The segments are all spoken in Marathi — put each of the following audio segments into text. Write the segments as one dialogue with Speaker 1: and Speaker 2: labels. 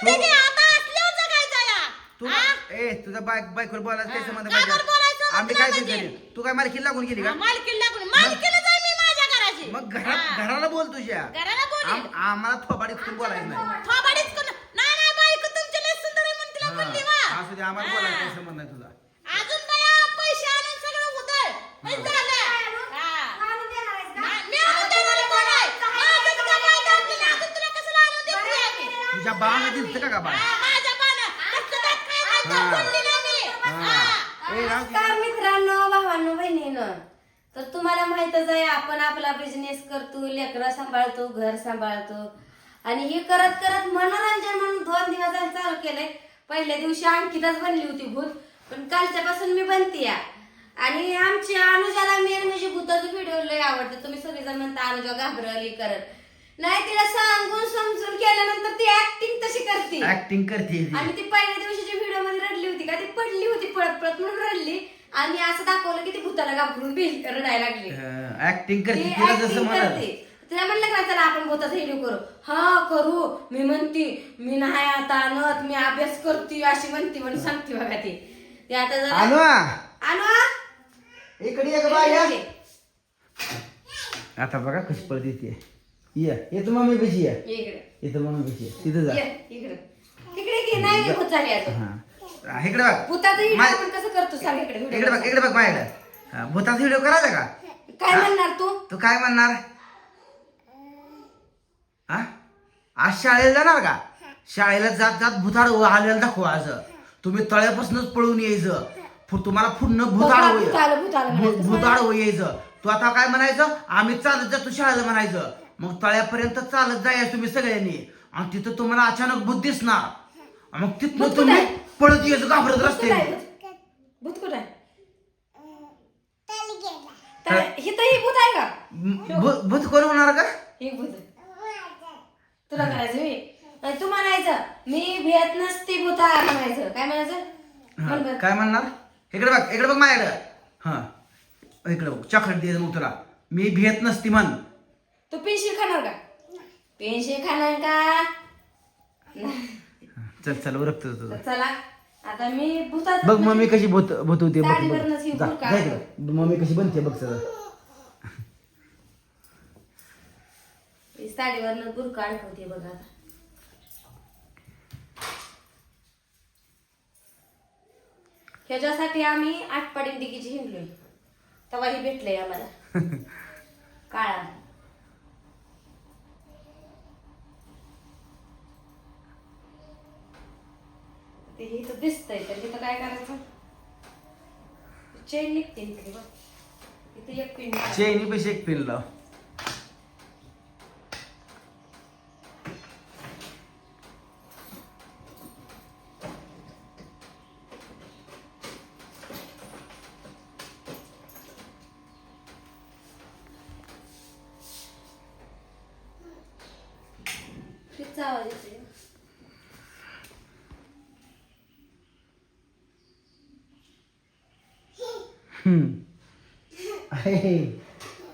Speaker 1: करते की आता असल्यावर जगायचं या.
Speaker 2: तू
Speaker 1: हा?
Speaker 2: ए तुझा बायक बायकोवर बोलायचं काय
Speaker 1: हा.
Speaker 2: संबंध
Speaker 1: का बरं बोलायचं
Speaker 2: आम्ही
Speaker 1: तुला
Speaker 2: काय
Speaker 1: म्हणजे?
Speaker 2: तुझ्या तू काय मालकी लागून गेली का
Speaker 1: हा, मालकीला लागून मालकीला जाय मी माझ्या घराची
Speaker 2: मग घरात
Speaker 1: हा.
Speaker 2: घराला बोल तुझ्या
Speaker 1: घराला बोलेल.
Speaker 2: आम- आम्हाला थोबाडीत तू बोलायचं नाही
Speaker 1: थोबाडीच करून नाही नाही बायको तुमची लय सुंदर आहे म्हणून तिला वा
Speaker 2: हा, असू दे आम्हाला
Speaker 1: हा.
Speaker 2: बोलायचं काही संबंध नाही तुझा
Speaker 1: अजून बाया पैसे आणून सगळं उधळ म्हणजे झालं हा. नाही, मी आणून देणार कोण आहे? माझंच कमाई घातली ना, अजून तुला कशाला आणून देते आम्ही?
Speaker 2: तुझ्या बाळाला दिलतं का का बाळ
Speaker 1: हा, माझ्या बानं. कसलं दात खायचं,
Speaker 2: हा.
Speaker 1: बोलली नाही मी.
Speaker 3: नमस्कार मित्रांनो भावांनो बहिणीनं. तर तुम्हाला माहितच आहे आपण आपला बिझनेस करतो लेकरं सांभाळतो घर सांभाळतो. आणि हे करत करत मनोरंजन म्हणून दोन दिवस चालू केलंय. पहिल्या दिवशी अंकिताच बनली होती भूत पण कालच्यापासून मी बनते या. आणि आमची अनुजाला मेन म्हणजे भूताचं व्हिडिओ लय आवडतं. तुम्ही सगळेजण म्हणता अनुजा घाबरली करत नाही तिला सांगून समजून ऍक्टिंग करते
Speaker 2: ती.
Speaker 3: आणि ती पहिल्या दिवशीच्या व्हिडिओमध्ये रडली होती का ती पडली होती पळत पळत म्हणून रडली. आणि असं दाखवलं की ती भूताला घाबरून बिल रडायला लागली.
Speaker 2: ऍक्टिंग करते
Speaker 3: ती
Speaker 2: तिला जसं म्हणाल.
Speaker 3: करते. तिला म्हणलं का चला आपण भूताचा व्हिडिओ करू. हा करू. मी म्हणती मी नाही आता आणत मी अभ्यास करते अशी म्हणते म्हणून सांगते बघा ती. ती आता जरा
Speaker 2: आणू
Speaker 3: हा?
Speaker 2: इकडे बाई आता बघा कशी पळत येते ये येतो मम्मी कशी ये. येतो मम्मी कशी ये. तिथं जा.
Speaker 3: ये इकडे.
Speaker 2: हा. बघ.
Speaker 3: कसं करतो? सांग इकडे
Speaker 2: बघ इकडे बघ माझ्याकडे. हा, भूताचा व्हिडिओ करायचा का?
Speaker 3: काय म्हणणार तू?
Speaker 2: तू काय म्हणणार? हा? आज शाळेला जाणार का? शाळेला जात जात भुताड आलेलं दाखवायचं तुम्ही तळ्यापासूनच पळून यायचं. तुम्हाला पूर्ण भूताड. भूताड यायचं. तू आता काय म्हणायचं? आम्ही चालत जातो शाळेला म्हणायचं. मग तळ्यापर्यंत चालत जायचं तुम्ही सगळ्यांनी. आणि तिथं तुम्हाला अचानक भूत दिसणार. मग तिथनं
Speaker 3: भूत
Speaker 2: तुम्ही? पळत यायचं घाबरत
Speaker 3: भूत कुठं आहे?
Speaker 2: रस्ते
Speaker 3: भूत कुठं आहे? तर हिथं ही भूत आहे का?
Speaker 2: भूत भूत कोण होणार का
Speaker 3: ही भूत तुला करायचं मी? आणि तू म्हणायचं मी भेट नसती भूता म्हणायचं. काय म्हणायचं?
Speaker 2: हा,
Speaker 3: बरं.
Speaker 2: काय म्हणणार? इकडे बघ इकडे बघ माझ्याकडे. हा. इकडे बघ चॉकलेट दे मग तुला. मी भेट नसती म्हण.
Speaker 3: तू पेन्शिल खाणार का? पेन्शिल खाणार का?
Speaker 2: चल चल उरकत तुझं
Speaker 3: तर चला आता मी भूताचं
Speaker 2: बघ मम्मी कशी भूत भूत होते बघ बघ.
Speaker 3: साडीवरनंच ही
Speaker 2: जा,
Speaker 3: भूत
Speaker 2: जा इकडे. मम्मी कशी बनते बघ सगळं.
Speaker 3: साडीवरनं बुरका अडकवते बघा आता. ह्याच्यासाठी आम्ही आठपाडी दिगीची हिंडलोय. तेव्हा ही भेटलंय आम्हाला. काळा. ते इथं दिसतंय तर इथं काय करायचं? चेन निघते इकडे बघ. इथे एक पिन
Speaker 2: चेनी पैसे एक पिन लाव
Speaker 3: तिचा आवाज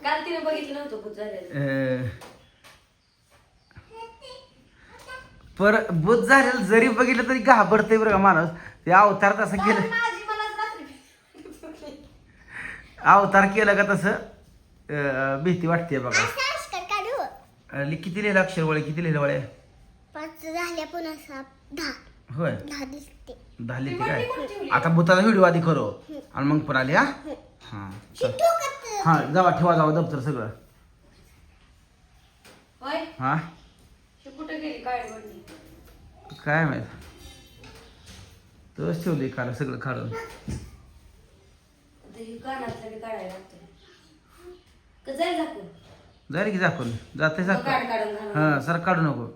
Speaker 3: काल तिने बघितलं नव्हतं भूत झालेलं.
Speaker 2: अं. पर भूत झालेलं जरी बघितलं तरी घाबरते बरं का माणूस. ते अवतार तसं केलं
Speaker 3: माझी मलाच रात्री
Speaker 2: अवतार केलं का तसं? अं, भीती वाटते बघा. अं, लि- किती लिहिलं अक्षर वळे किती लिहिलं वळे?
Speaker 4: पाच झाल्या पुन्हा सात दहा.
Speaker 2: होय.
Speaker 4: दहा
Speaker 2: लिहिते काय? आता भूताचा व्हिडिओ आधी करू. आणि मग पण आली हा? हा चल. हा जावा ठेवा जावा दप्तर सगळं.
Speaker 3: होय?
Speaker 2: हा?
Speaker 3: हे कुठे गेली? काय
Speaker 2: माहीत? तोच ठेवली काल सगळं काढून.
Speaker 3: जाईल झाकून?
Speaker 2: की झाकून. जाते
Speaker 3: घालून.
Speaker 2: हा सर काढू नको.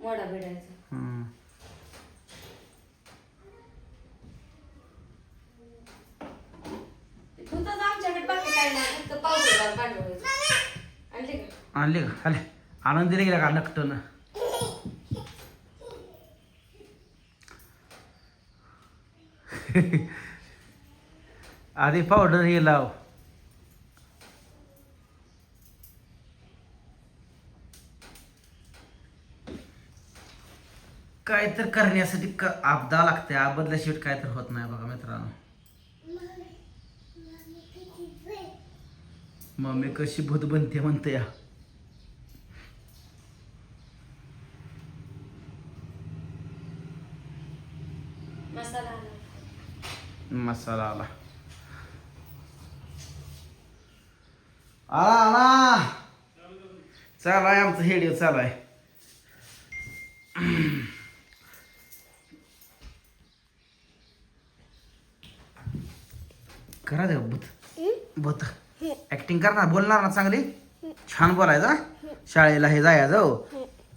Speaker 3: मोडा भिडायचा
Speaker 2: हं.
Speaker 3: भूताचं आमच्याकडे बाकी काय नाही पांढरं आणले का?
Speaker 2: आणली का? आले. आनंद दिले गेला का नकटन? आधी पावडर हे लाव. काय तर करण्यासाठी का आपदा लागते. आपदल्याशिवाय काय तर होत नाही बघा मित्रांनो. मम्मी कशी भूत बनते म्हणते या.
Speaker 3: मसाला
Speaker 2: आला. आला आला. चालू आहे आमचं हेडिओ चालू आहे करा दे भूत. भूत. ऍक्टिंग करणार बोलणार ना चांगली? छान बोलायचं हं? शाळेला हे जायचं हो.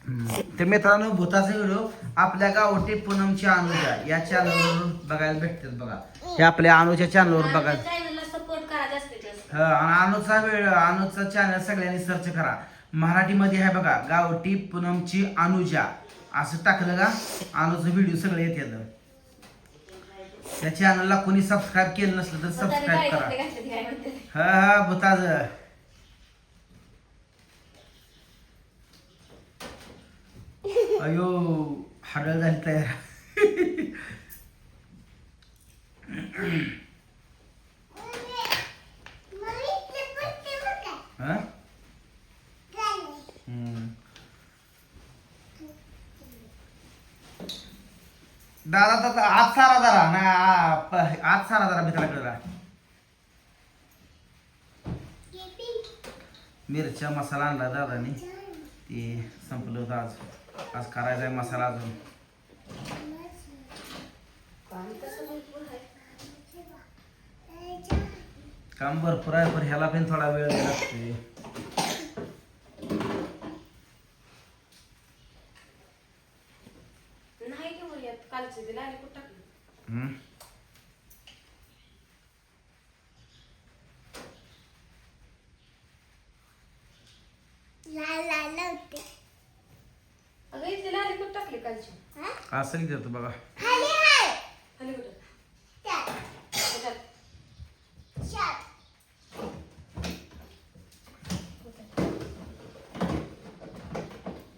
Speaker 2: हम्म. तर मित्रांनो भूताचा व्हिडिओ आपल्या गावठी पूनमची अनुजा या चॅनलवर बघायला भेटतात बघा. हे आपल्या अनुच्या चॅनलवर हा, आणि अनुचा वेळ अनुचा चॅनल सगळ्यांनी सर्च करा. मराठीमध्ये आहे बघा गावठी पूनमची अनुजा. असं टाकलं का अनुचं व्हिडिओ सगळे येतात. त्या चॅनलला कोणी सबस्क्राईब केलं नसलं तर सबस्क्राईब करा. हा हा भूताज अयो हाडळ झाली तयार हा हम्म. दादा तर आज सारा जरा नाही आ- प- आज सारा जरा मित्राकडे मिरच्या मसाला आणला दादानी. ते संपलं होतं आज. आज करायचा आहे मसाला अजून.
Speaker 3: काम
Speaker 2: काम भरपूर आहे पण ह्याला पण थोडा वेळ लागते
Speaker 3: नाही की बोलूयात कालचे दिला आणि कुठं टाकलं
Speaker 2: हम्म.
Speaker 3: अगं इथे लाली कुठं टाकली कालची
Speaker 2: असं देतो बघा
Speaker 3: खाली कुठं त्याच्यात.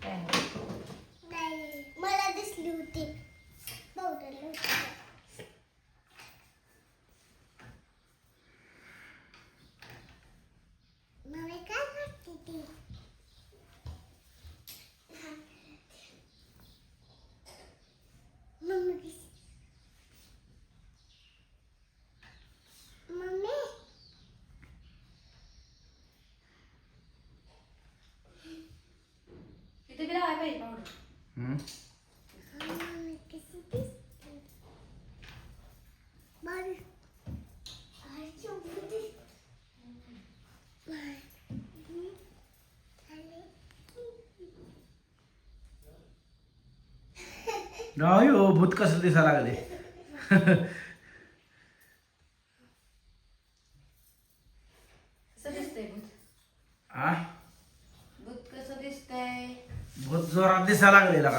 Speaker 3: काय नाही.
Speaker 4: मला दिसली होती पावडर मम्मी काय करते ती मम्मी मम्मी
Speaker 3: इथे बी लावायला पाहिजे पावडर
Speaker 2: हम्म. भूत कसं दिसायला लागले
Speaker 3: कसं दिसतंय भूत
Speaker 2: आ
Speaker 3: भूत कसं दिसतंय
Speaker 2: भूत जोरात दिसायला लागले का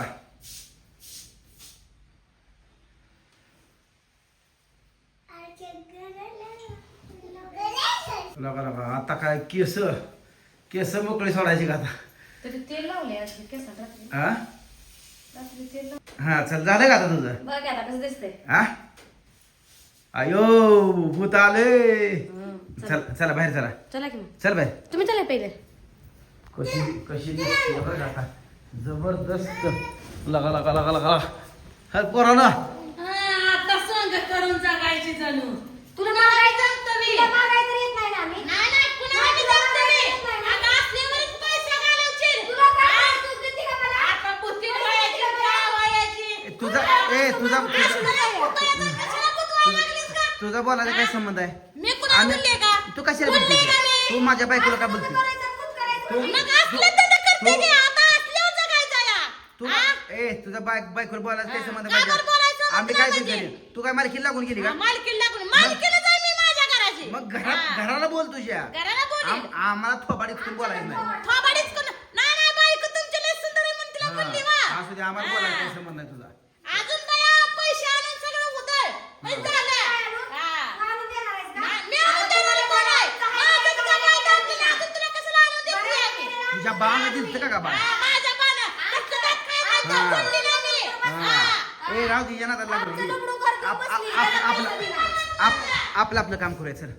Speaker 2: लगा लगा. आता काय केस केस मोकळी सोडायची का आता?
Speaker 3: तरी तेल लावले आज केसात रात्री.
Speaker 2: हा?
Speaker 3: रात्री तेल लाव
Speaker 2: हा चल झालं का आता तुझं?
Speaker 3: बघ आता कसं दिसतंय.
Speaker 2: हा? अयो भूत आले.
Speaker 3: हं,
Speaker 2: चल. चला बाहेर चला.
Speaker 3: चला की मग.
Speaker 2: चल बाहेर.
Speaker 3: तुम्ही चला पहिले.
Speaker 2: कशी कशी दिसते बघ आता? जबरदस्त लगा लगा लगा लगा हा पोराला
Speaker 1: आता संग करून जगायची जणू
Speaker 3: तुला
Speaker 1: तुला काय जमतं मी?
Speaker 3: तुला मागायला तर येत नाही ना आम्ही
Speaker 1: नाही नाही कुणाला बी जमतं मी. आता असल्यावरच पैसे घालवशील.
Speaker 3: तुला काय? तू देते का मला?
Speaker 1: आता बुद्धी काय वळायची?
Speaker 2: तुझा ए तुझा तुझा बोलायचा काय संबंध आहे
Speaker 1: मी कुणाला बोलले का?
Speaker 2: तू कशाला
Speaker 1: बोलले
Speaker 2: बोलते
Speaker 1: मी?
Speaker 2: तू माझ्या बायकोला का बोलते
Speaker 3: करायचं.
Speaker 2: तू
Speaker 1: मग असलं तर करते की, आता असल्यावर जगायचं या.
Speaker 2: तू? ए तुझा बायक बायकोला बोलायचा काय
Speaker 1: हा,
Speaker 2: संबंध
Speaker 1: बरं बोलायचं
Speaker 2: आम्ही काय
Speaker 1: म्हणजे?
Speaker 2: तू काय मालकीला लागून गेली का
Speaker 1: मालकीला लागून मालकीलाच आहे मी माझ्या घराची
Speaker 2: मग घरात
Speaker 1: हा.
Speaker 2: घराला बोल तुझ्या
Speaker 1: घराला बोलीन.
Speaker 2: आम- आम्हाला थोबाडीत तू बोलायचं नाही
Speaker 1: थोबाडीच करून- नाही नाही बायको तुमची लय सुंदर आहे म्हणून तिला बोलली वा.
Speaker 2: हा, असू दे आम्हाला बोलायचं
Speaker 1: हा.
Speaker 2: काही संबंध नाही तुझा
Speaker 1: अजून बाया पैसे आणून सगळं उधळ झालं हा.
Speaker 3: आणून देणार आहेस का?
Speaker 1: नाही, मी आणून देणार कोण आहे? माझंच कमाई करते ना, अजून तुला कसं आणून देते आम्ही?
Speaker 2: तुझ्या बाळाला दिसतं का का बाळ
Speaker 1: हा,
Speaker 2: हा. हा. ए
Speaker 3: करतो, बसली, त्याला
Speaker 2: आपलं
Speaker 3: दिला.
Speaker 2: आपलं आपलं काम करूया
Speaker 3: दिला.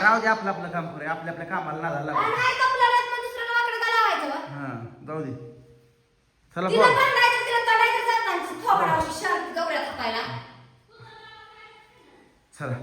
Speaker 2: राहू दे आपलं आपलं काम करूया आपल्या आपल्या कामाला नादाला लागू
Speaker 3: आणि नाही कपला राहत मग दुसऱ्याला वाकडं का लावायचं बा?
Speaker 2: हा जाऊ दे चला बोल. चला